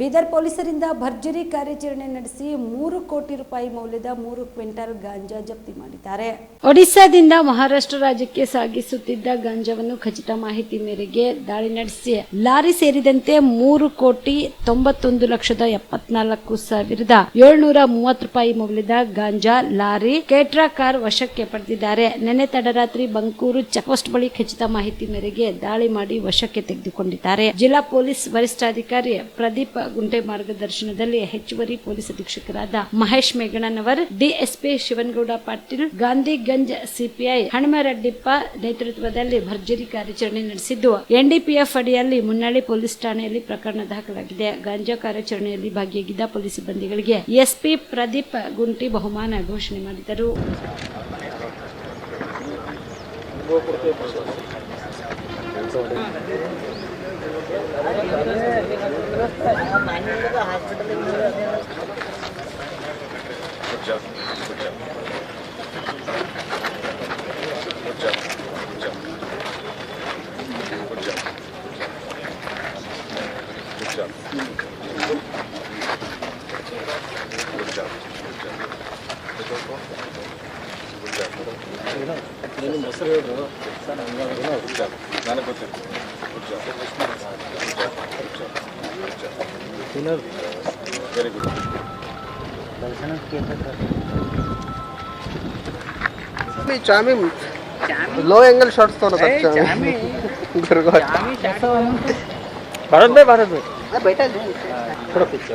ಬೀದರ್ ಪೊಲೀಸರಿಂದ ಭರ್ಜರಿ ಕಾರ್ಯಾಚರಣೆ ನಡೆಸಿ ಮೂರು ಕೋಟಿ ರೂಪಾಯಿ ಮೌಲ್ಯದ ಮೂರು ಕ್ವಿಂಟಲ್ ಗಾಂಜಾ ಜಪ್ತಿ ಮಾಡಿದ್ದಾರೆ. ಒಡಿಶಾದಿಂದ ಮಹಾರಾಷ್ಟ್ರ ರಾಜ್ಯಕ್ಕೆ ಸಾಗಿಸುತ್ತಿದ್ದ ಗಾಂಜಾವನ್ನು ಖಚಿತ ಮಾಹಿತಿ ಮೇರೆಗೆ ದಾಳಿ ನಡೆಸಿ. ಲಾರಿ ಸೇರಿದಂತೆ ಮೂರು ಕೋಟಿ ತೊಂಬತ್ತೊಂದು ಲಕ್ಷದ ಎಪ್ಪತ್ನಾಲ್ಕು ಸಾವಿರದ ಏಳ್ನೂರ ಮೂವತ್ತು ರೂಪಾಯಿ ಮೌಲ್ಯದ ಗಾಂಜಾ ಲಾರಿ ಕೇಟ್ರಾ ಕಾರ್ ವಶಕ್ಕೆ ಪಡೆದಿದ್ದಾರೆ. ನಿನ್ನೆ ತಡರಾತ್ರಿ ಬಂಕೂರು ಚೆಕ್ಪೋಸ್ಟ್ ಬಳಿ ಖಚಿತ ಮಾಹಿತಿ ಮೇರೆಗೆ ದಾಳಿ ಮಾಡಿ ವಶಕ್ಕೆ ತೆಗೆದುಕೊಂಡಿದ್ದಾರೆ. ಜಿಲ್ಲಾ ಪೊಲೀಸ್ ವರಿಷ್ಠಾಧಿಕಾರಿ ಪ್ರದೀಪ್ ಗುಂಟೆ ಮಾರ್ಗದರ್ಶನದಲ್ಲಿ ಹೆಚ್ಚುವರಿ ಪೊಲೀಸ್ ಅಧೀಕ್ಷಕರಾದ ಮಹೇಶ್ ಮೇಘಣ್ಣನವರ್, ಡಿಎಸ್ಪಿ ಶಿವನಗೌಡ ಪಾಟೀಲ್, ಗಾಂಧಿಗಂಜ್ ಸಿಪಿಐ ಹನುಮರೆಡ್ಡಿಪ್ಪ ನೇತೃತ್ವದಲ್ಲಿ ಭರ್ಜರಿ ಕಾರ್ಯಾಚರಣೆ ನಡೆಸಿದ್ದು, ಎನ್ಡಿಪಿಎಫ್ ಅಡಿಯಲ್ಲಿ ಮುನ್ನಳ್ಳಿ ಪೊಲೀಸ್ ಠಾಣೆಯಲ್ಲಿ ಪ್ರಕರಣ ದಾಖಲಾಗಿದೆ. ಗಾಂಜಾ ಕಾರ್ಯಾಚರಣೆಯಲ್ಲಿ ಭಾಗಿಯಾಗಿದ್ದ ಪೊಲೀಸ್ ಸಿಬ್ಬಂದಿಗಳಿಗೆ ಎಸ್ಪಿ ಪ್ರದೀಪ್ ಗುಂಟಿ ಬಹುಮಾನ ಘೋಷಣೆ ಮಾಡಿದರು. Good job. Good job. चामी लो एंगल शॉट्स तो ना चामी भारत भाई भारत भाई बैठा थोड़ा पीछे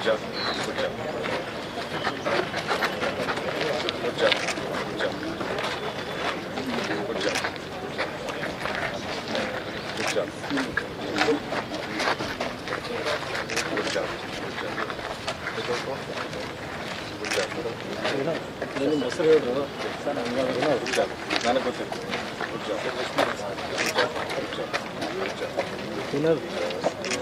Hocam, hocam. Hocam, hocam. Hocam. Hocam. Hocam. Hocam. నేను ముసలేడు సార్ అందరూ వచ్చాను నన్ను వచ్చాను వచ్చాను తినదు